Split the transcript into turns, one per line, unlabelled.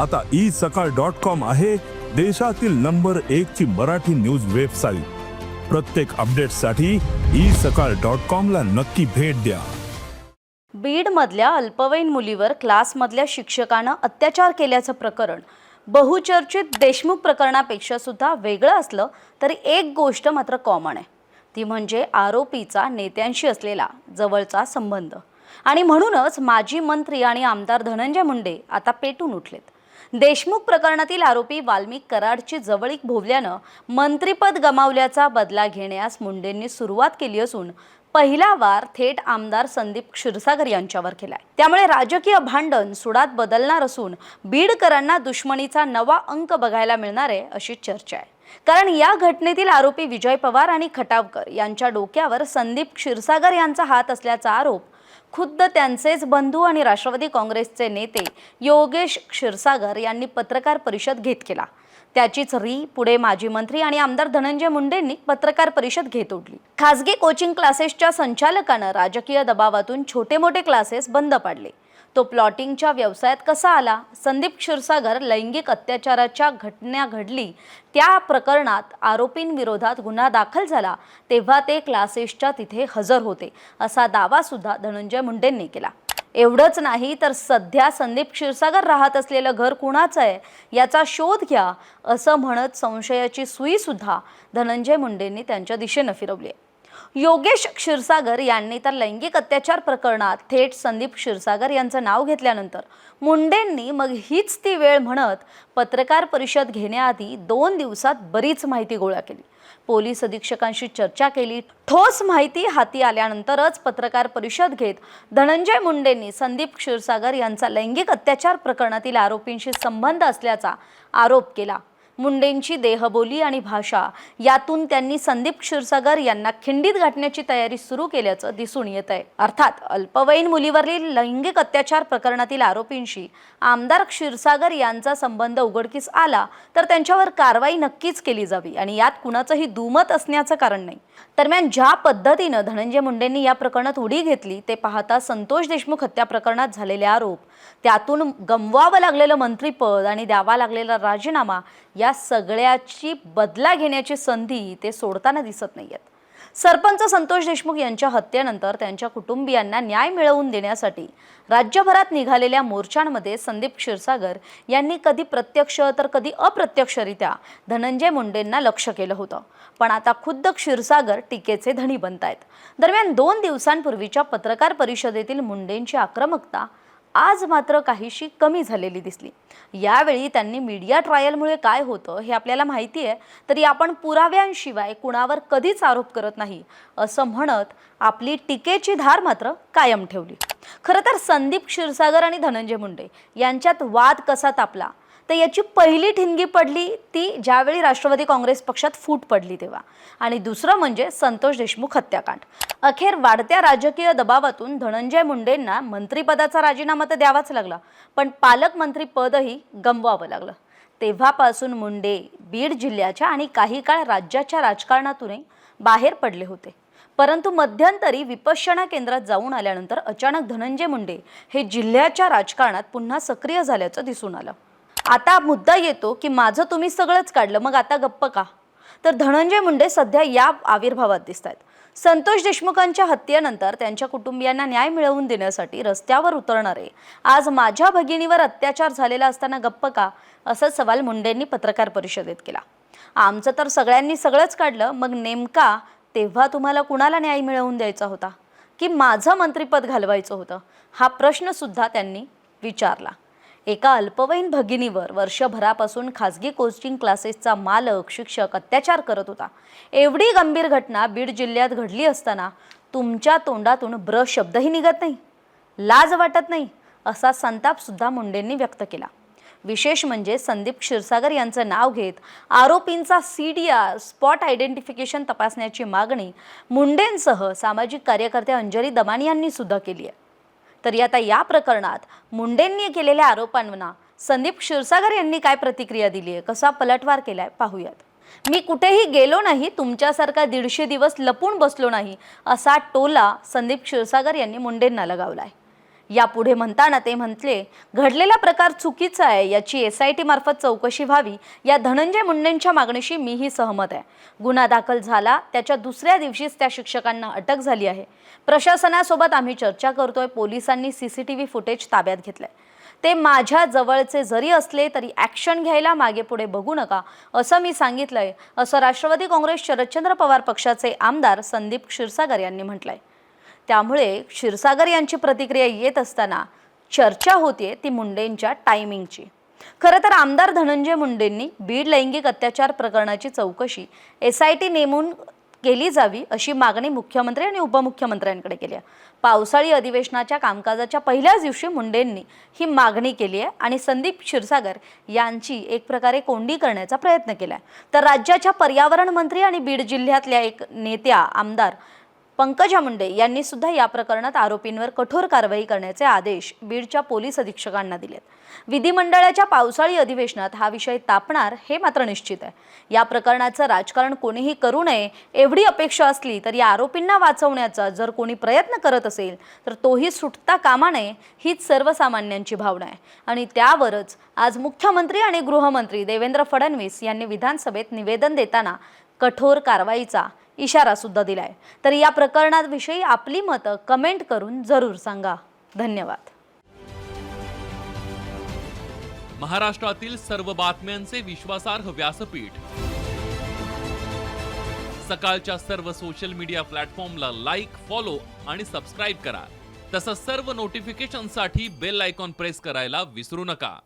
आता ई सकाळ dot com आहे देशातील नंबर एक ची मराठी न्यूज वेबसाईट. प्रत्येक अपडेटसाठी ई सकाळ डॉट कॉम ला नक्की भेट द्या.
बीडमधल्या अल्पवयीन मुलीवर क्लासमधल्या शिक्षकानं अत्याचार केल्याचं प्रकरण. बहुचर्चित देशमुख प्रकरणापेक्षा सुद्धा वेगळं असलं तरी एक गोष्ट मात्र कॉमन आहे. ती म्हणजे आरोपीचा नेत्यांशी असलेला जवळचा संबंध. आणि म्हणूनच माजी मंत्री आणि आमदार धनंजय मुंडे आता पेटून उठलेत. देशमुख प्रकरणातील आरोपी वाल्मिक कराडची जवळीक भोवल्यानं मंत्रीपद गमावल्याचा बदला घेण्यास मुंडेंनी सुरुवात केली असून पहिला वार थेट आमदार संदीप क्षीरसागर यांच्यावर केलाय. त्यामुळे राजकीय भांडण सुडात बदलणार असून बीडकरांना दुश्मनीचा नवा अंक बघायला मिळणार आहे अशी चर्चा आहे. कारण या घटनेतील आरोपी विजय पवार आणि खटावकर यांच्या डोक्यावर संदीप क्षीरसागर यांचा हात असल्याचा आरोप खुद्द त्यांचेच बंधू आणि राष्ट्रवादी काँग्रेसचे नेते योगेश क्षीरसागर यांनी पत्रकार परिषद घेत केला. त्याचीच री पुढे माजी मंत्री आणि आमदार धनंजय मुंडेंनी पत्रकार परिषद घेत उडली खासगी कोचिंग क्लासेसच्या संचालकानं राजकीय दबावातून छोटे मोठे क्लासेस बंद पाडले. तो प्लॉटिंगच्या व्यवसायात कसा आला? संदीप क्षीरसागर लैंगिक अत्याचाराच्या घटना घडली. त्या प्रकरणात आरोपींविरोधात गुन्हा दाखल झाला. तेव्हा ते क्लासेसच्या तिथे हजर होते असा दावासुद्धा धनंजय मुंडेंनी केला. एवढंच नाही तर सध्या संदीप क्षीरसागर राहत असलेलं घर कुणाचं आहे? याचा शोध घ्या असं म्हणत संशयाची सुईसुद्धा धनंजय मुंडेंनी त्यांच्या दिशेनं फिरवली आहे. योगेश क्षीरसागर यांनी तर लैंगिक अत्याचार प्रकरणात थेट संदीप क्षीरसागर यांचं नाव घेतल्यानंतर मुंडेंनी मग हीच ती वेळ म्हणत पत्रकार परिषद घेण्याआधी दोन दिवसात बरीच माहिती गोळा केली. पोलीस अधीक्षकांशी चर्चा केली. ठोस माहिती हाती आल्यानंतरच पत्रकार परिषद घेत धनंजय मुंडेंनी संदीप क्षीरसागर यांचा लैंगिक अत्याचार प्रकरणातील आरोपींशी संबंध असल्याचा आरोप केला. मुंडेंची देहबोली आणि भाषा यातून त्यांनी संदीप क्षीरसागर यांना खिंडीत गाठण्याची तयारी सुरू केल्याचं दिसून येत आहे. अर्थात अल्पवयीन मुलीवरील लैंगिक अत्याचार प्रकरणातील आरोपींशी आमदार क्षीरसागर यांचा संबंध उघडकीस आला तर त्यांच्यावर कारवाई नक्कीच केली जावी आणि यात कुणाचंही दुमत असण्याचं कारण नाही. दरम्यान ज्या पद्धतीनं धनंजय मुंडेंनी या प्रकरणात उडी घेतली ते पाहता संतोष देशमुख हत्या प्रकरणात झालेले आरोप त्यातून गमवावं लागलेलं मंत्रीपद आणि द्यावा लागलेला राजीनामा या सगळ्याची बदला घेण्याची संधी ते सोडताना दिसत नाहीयेत. सरपंच संतोष देशमुख यांच्या हत्येनंतर त्यांच्या कुटुंबियांना न्याय मिळवून देण्यासाठी राज्यभरात निघालेल्या मोर्चांमध्ये संदीप क्षीरसागर यांनी कधी प्रत्यक्ष तर कधी अप्रत्यक्षरित्या धनंजय मुंडेंना लक्ष केलं होतं. पण आता खुद्द क्षीरसागर टीकेचे धनी बनत आहेत दरम्यान दोन दिवसांपूर्वीच्या पत्रकार परिषदेतील मुंडेंची आक्रमकता आज मात्र काहीशी कमी झालेली दिसली. यावेळी त्यांनी मीडिया ट्रायलमुळे काय होतं हे आपल्याला माहिती आहे. तरी आपण पुराव्यांशिवाय कुणावर कधीच आरोप करत नाही असं म्हणत आपली टीकेची धार मात्र कायम ठेवली. खरं तर संदीप क्षीरसागर आणि धनंजय मुंडे यांच्यात वाद कसा तापला तर याची पहिली ठिणगी पडली ती ज्यावेळी राष्ट्रवादी काँग्रेस पक्षात फूट पडली तेव्हा. आणि दुसरं म्हणजे संतोष देशमुख हत्याकांड. अखेर वाढत्या राजकीय दबावातून धनंजय मुंडेंना मंत्रिपदाचा राजीनामा तर द्यावाच लागला पण पालकमंत्रीपदही गमवावं लागलं. तेव्हापासून मुंडे बीड जिल्ह्याच्या आणि काही काळ राज्याच्या राजकारणातूनही बाहेर पडले होते. परंतु मध्यंतरी विपश्यना केंद्रात जाऊन आल्यानंतर अचानक धनंजय मुंडे हे जिल्ह्याच्या राजकारणात पुन्हा सक्रिय झाल्याचं दिसून आलं. आता मुद्दा येतो की माझं तुम्ही सगळंच काढलं मग आता गप्प का? तर धनंजय मुंडे सध्या या आविर्भावात दिसत आहेत संतोष देशमुखांच्या हत्येनंतर त्यांच्या कुटुंबियांना न्याय मिळवून देण्यासाठी रस्त्यावर उतरणारे आज माझ्या भगिनीवर अत्याचार झालेला असताना गप्प का? असा सवाल मुंडेंनी पत्रकार परिषदेत केला. आमचं तर सगळ्यांनी सगळंच काढलं मग नेमका तेव्हा तुम्हाला कुणाला न्याय मिळवून द्यायचा होता? की माझं मंत्रिपद घालवायचं होतं? हा प्रश्नसुद्धा त्यांनी विचारला. एका अल्पवयीन भगिनीवर वर्षभरापासून खाजगी कोचिंग क्लासेसचा मालक शिक्षक अत्याचार करत होता. एवढी गंभीर घटना बीड जिल्ह्यात घडली असताना तुमच्या तोंडातून ब्र शब्दही निघत नाही लाज वाटत नाही असा संतापसुद्धा मुंडेंनी व्यक्त केला. विशेष म्हणजे संदीप क्षीरसागर यांचं नाव घेत आरोपींचा C D R spot identification तपासण्याची मागणी मुंडेंसह सामाजिक कार्यकर्ते अंजली दमानी यांनी सुद्धा केली आहे. तरी आता या प्रकरणात मुंडेंनी केलेल्या आरोपांना संदीप क्षीरसागर यांनी काय प्रतिक्रिया दिली आहे कसा पलटवार केलाय? पाहूयात. मी कुठेही गेलो नाही तुमच्यासारखा दीडशे दिवस लपून बसलो नाही असा टोला संदीप क्षीरसागर यांनी मुंडेंना लगावलाय. यापुढे म्हणताना ते म्हटले घडलेला प्रकार चुकीचा आहे याची एस आय टी मार्फत चौकशी व्हावी. या धनंजय मुंडेंच्या मागणीशी मीही सहमत आहे. गुन्हा दाखल झाला त्याच्या दुसऱ्या दिवशीच त्या शिक्षकांना अटक झाली आहे. प्रशासनासोबत आम्ही चर्चा करतोय पोलिसांनी सीसीटीव्ही फुटेज ताब्यात घेतलंय. ते माझ्या जवळचे जरी असले तरी ॲक्शन घ्यायला मागे पुढे बघू नका असं मी सांगितलंय असं राष्ट्रवादी काँग्रेस शरदचंद्र पवार पक्षाचे आमदार संदीप क्षीरसागर यांनी म्हटलंय. त्यामुळे क्षीरसागर यांची प्रतिक्रिया येत असताना चर्चा होतीये ती मुंडेंच्या टायमिंगची खरं तर आमदार धनंजय मुंडेंनी बीड लैंगिक अत्याचार प्रकरणाची चौकशी एस आय टी नेमून केली जावी अशी मागणी मुख्यमंत्री आणि उपमुख्यमंत्र्यांकडे केली आहे. पावसाळी अधिवेशनाच्या कामकाजाच्या पहिल्याच दिवशी मुंडेंनी ही मागणी केली आहे आणि संदीप क्षीरसागर यांची एक प्रकारे कोंडी करण्याचा प्रयत्न केला आहे. तर राज्याच्या पर्यावरण मंत्री आणि बीड जिल्ह्यातल्या एक नेत्या आमदार पंकजा मुंडे यांनी सुद्धा या प्रकरणात आरोपींवर कठोर कारवाई करण्याचे आदेश बीडच्या पोलीस अधीक्षकांना दिलेत. विधिमंडळाच्या पावसाळी अधिवेशनात हा विषय तापणार हे मात्र निश्चित आहे. या प्रकरणाचं राजकारण कोणीही करू नये एवढी अपेक्षा असली तर या आरोपींना वाचवण्याचा जर कोणी प्रयत्न करत असेल तर तोही सुटता कामा नये हीच सर्वसामान्यांची भावना आहे. आणि त्यावरच आज मुख्यमंत्री आणि गृहमंत्री देवेंद्र फडणवीस यांनी विधानसभेत निवेदन देताना कठोर कारवाईचा इशारा सुद्धा दिलाय. तर या प्रकरणाविषयी आपली मतं कमेंट करून जरूर सांगा. धन्यवाद.
महाराष्ट्रातील सर्व बातम्यांचे विश्वासार्ह व्यासपीठ. सकाळच्या सर्व सोशल मीडिया प्लॅटफॉर्मला लाईक फॉलो आणि सबस्क्राईब करा. तसंच सर्व नोटिफिकेशनसाठी बेल आयकॉन प्रेस करायला विसरू नका.